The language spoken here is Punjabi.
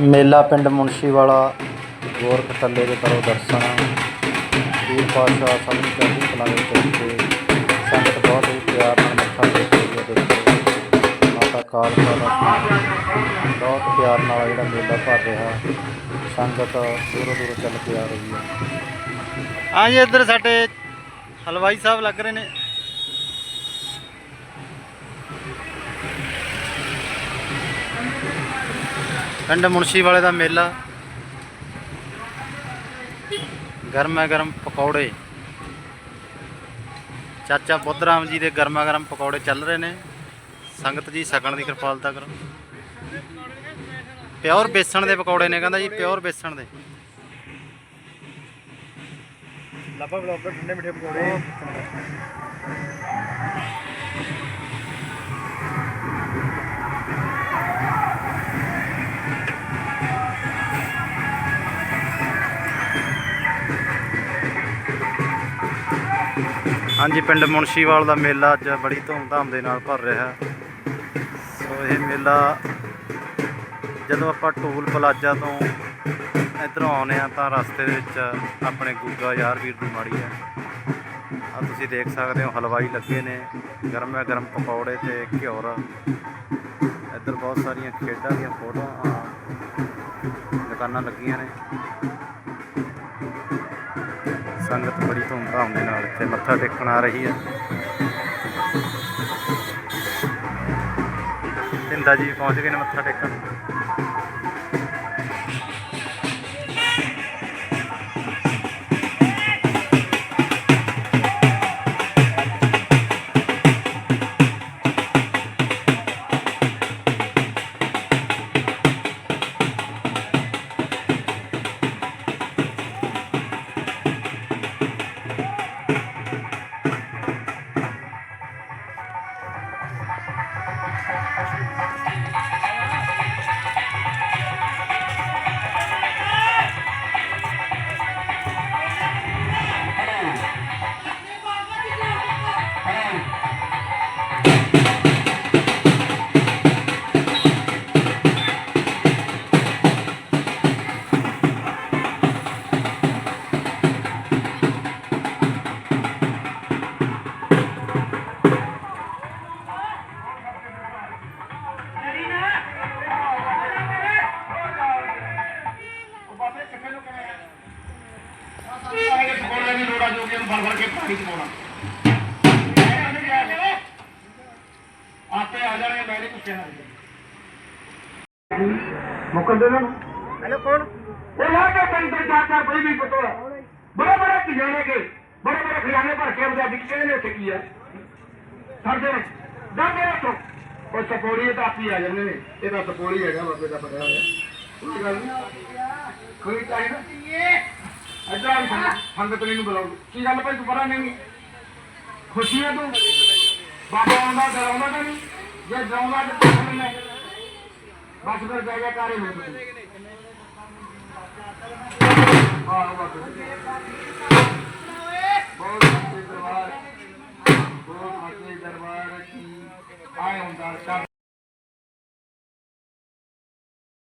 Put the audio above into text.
ਮੇਲਾ ਪਿੰਡ ਮੁਨਸ਼ੀਵਾਲਾ ਗੋਰਖ ਟੱਲੇ ਦੇ ਕਰੋ ਦਰਸ਼ਨ। ਵੀਰ ਪਾਤਸ਼ਾਹ ਸਭ ਨੂੰ ਚੜ੍ਹਦੀ ਕਲਾ ਵਿੱਚ ਰੱਖੇ ਸੰਗਤ ਬਹੁਤ ਹੀ ਪਿਆਰ ਨਾਲ ਮੱਥਾ ਟੇਕ ਰਹੀ ਦੇਖੋ ਮਾਤਾ ਕਾਲਕਾ ਦਾ ਬਹੁਤ ਪਿਆਰ ਨਾਲ ਜਿਹੜਾ ਮੇਲਾ ਭਰ ਰਿਹਾ। ਸੰਗਤ ਦੂਰੋਂ ਦੂਰੋਂ ਚੱਲ ਕੇ ਆ ਰਹੀ ਹੈ। ਹਾਂਜੀ ਇੱਧਰ ਸਾਡੇ ਹਲਵਾਈ ਸਾਹਿਬ ਲੱਗ ਰਹੇ ਨੇ। ਪਿੰਡ ਮੁਨਸ਼ੀ ਵਾਲੇ ਦਾ ਮੇਲਾ। ਗਰਮਾ ਗਰਮ ਪਕੌੜੇ। ਚਾਚਾ ਬੁੱਧ ਰਾਮ ਜੀ ਦੇ ਗਰਮਾ ਗਰਮ ਪਕੌੜੇ ਚੱਲ ਰਹੇ ਨੇ। ਸੰਗਤ ਜੀ ਛਕਣ ਦੀ ਕਿਰਪਾਲਤਾ ਕਰੋ। ਪਿਓਰ ਬੇਸਣ ਦੇ ਪਕੌੜੇ ਨੇ ਕਹਿੰਦਾ ਜੀ, ਪਿਓਰ ਬੇਸਣ ਦੇ। ਲਾਪਾ ਬਲੌਗਰ ਠੰਡੇ ਮਿੱਠੇ ਪਕੌੜੇ। ਹਾਂਜੀ, ਪਿੰਡ ਮੁਨਸ਼ੀਵਾਲ ਦਾ ਮੇਲਾ ਅੱਜ ਬੜੀ ਧੂਮਧਾਮ ਦੇ ਨਾਲ ਭਰ ਰਿਹਾ। ਸੋ ਇਹ ਮੇਲਾ ਜਦੋਂ ਆਪਾਂ ਟੂਲ ਪਲਾਜ਼ਾ ਤੋਂ ਇਧਰੋਂ ਆਉਂਦੇ ਆ ਤਾਂ ਰਸਤੇ ਦੇ ਵਿੱਚ ਆਪਣੇ ਗੁੱਗਾ ਯਾਰ ਵੀਰ ਦੀ ਮਾੜੀ ਹੈ। ਆ ਤੁਸੀਂ ਦੇਖ ਸਕਦੇ ਹੋ, ਹਲਵਾਈ ਲੱਗੇ ਨੇ, ਗਰਮਾ ਗਰਮ ਪਕੌੜੇ ਤੇ ਘਿਓਰ। ਇੱਧਰ ਬਹੁਤ ਸਾਰੀਆਂ ਖੇਡਾਂ ਦੀਆਂ ਫੋਟੋਆਂ, ਦੁਕਾਨਾਂ ਲੱਗੀਆਂ ਨੇ। ਸੰਗਤ ਬੜੀ ਧੂਮਧਾਮ ਦੇ ਨਾਲ ਇੱਥੇ ਮੱਥਾ ਟੇਕਣ ਆ ਰਹੀ ਹੈ। ਤਿੰਦਾ ਜੀ ਪਹੁੰਚ ਗਏ ਨੇ ਮੱਥਾ ਟੇਕਣ। ਦੀ ਲੋੜਾ ਜੋ ਕਿ ਭਰ ਭਰ ਕੇ ਪਾਣੀ ਚ ਪਾਉਣਾ ਆਪੇ ਆ ਜਾਣੇ ਮੈਂ ਨਹੀਂ ਪੁੱਛਿਆ ਮੁਕਰ ਦੇ ਨਾ हेलो कौन वो यहाँ के कहीं पर चार चार कोई भी पतोड़ा बड़े बड़े खजाने के बड़े बड़े खजाने पर के मुझे दिखते ने उसे किया सर दे दर दे रखो और सपोड़ी तो आप ही आ जाने ने ये तो सपोड़ी है बाबे का पता है ਕੋਈ ਗੱਲ ਨਹੀਂ ਕੋਈ ਟਾਈਮ ਅੱਜਾ ਸੰਗਤ ਨੇ ਨੂੰ ਬੁਲਾਓ ਕੀ ਗੱਲ ਭਾਈ ਤੂੰ ਪਰਾਂ ਨਹੀਂ ਖੁਸ਼ੀ ਹੈ? ਤੂੰ ਬਾਬਾ ਆਉਂਦਾ ਡਰਾਉਂਦਾ ਤਾਂ ਨਹੀਂ ਜੇ ਡਰਾਉਂਦਾ ਤਾਂ ਪੁੱਛ ਲੈਣਾ ਬਸ ਫਿਰ ਜਾ ਜਾ ਕਾਰੇ ਹੋ ਤੂੰ ਹਾਂ ਬਾਬਾ ਬਹੁਤ